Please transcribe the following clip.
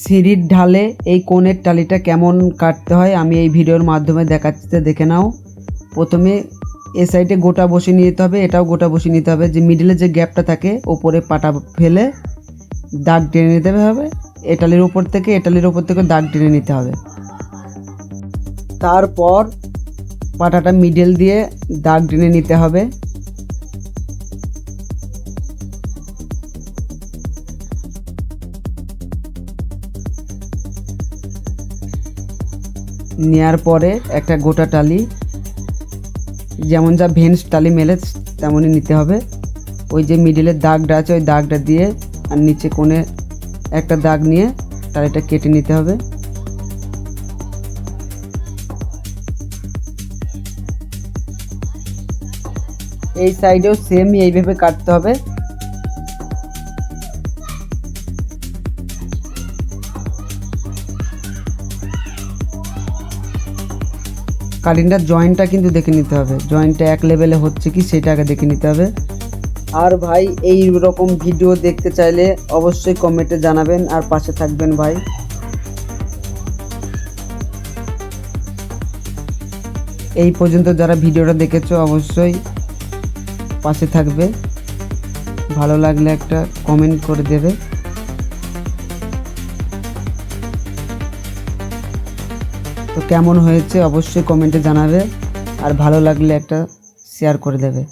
সিঁড়ির ঢালে এই কোণের টালিটা কেমন কাটতে হয় আমি এই ভিডিওর মাধ্যমে দেখাচ্ছি তো দেখে নাও। প্রথমে এ সাইডে গোটা বসিয়ে নিতে হবে, এটাও গোটা বসিয়ে নিতে হবে। যে মিডিলে যে গ্যাপটা থাকে, ওপরে পাটা ফেলে দাগ টেনে নিতে হবে। এটালির উপর থেকে এটালির উপর থেকে দাগ টেনে নিতে হবে। তারপর পাটাটা মিডল দিয়ে দাগ টেনে নিতে হবে। নেওয়ার পরে একটা গোটা টালি, যেমন যা ভেন্স টালি মেলে তেমনই নিতে হবে। ওই যে মিডিলের দাগটা আছে, ওই দাগটা দিয়ে আর নিচে কোণে একটা দাগ নিয়ে টালিটা কেটে নিতে হবে। এই সাইডেও সেম এইভাবে কাটতে হবে। কাটিংটার জয়েন্টটা কিন্তু দেখে নিতে হবে। জয়েন্টটা এক লেভেলে হচ্ছে কি সেটা আগে দেখে নিতে হবে। আর ভাই এই রকম ভিডিও দেখতে চাইলে অবশ্যই কমেন্টে জানাবেন আর পাশে থাকবেন ভাই। এই পর্যন্ত যারা ভিডিওটা দেখেছ, অবশ্যই পাশে থাকবে। ভালো লাগলে একটা কমেন্ট করে দেবে। তো কেমন হয়েছে অবশ্যই কমেন্টে জানাবে। আর ভালো লাগলে একটা শেয়ার করে দেবে।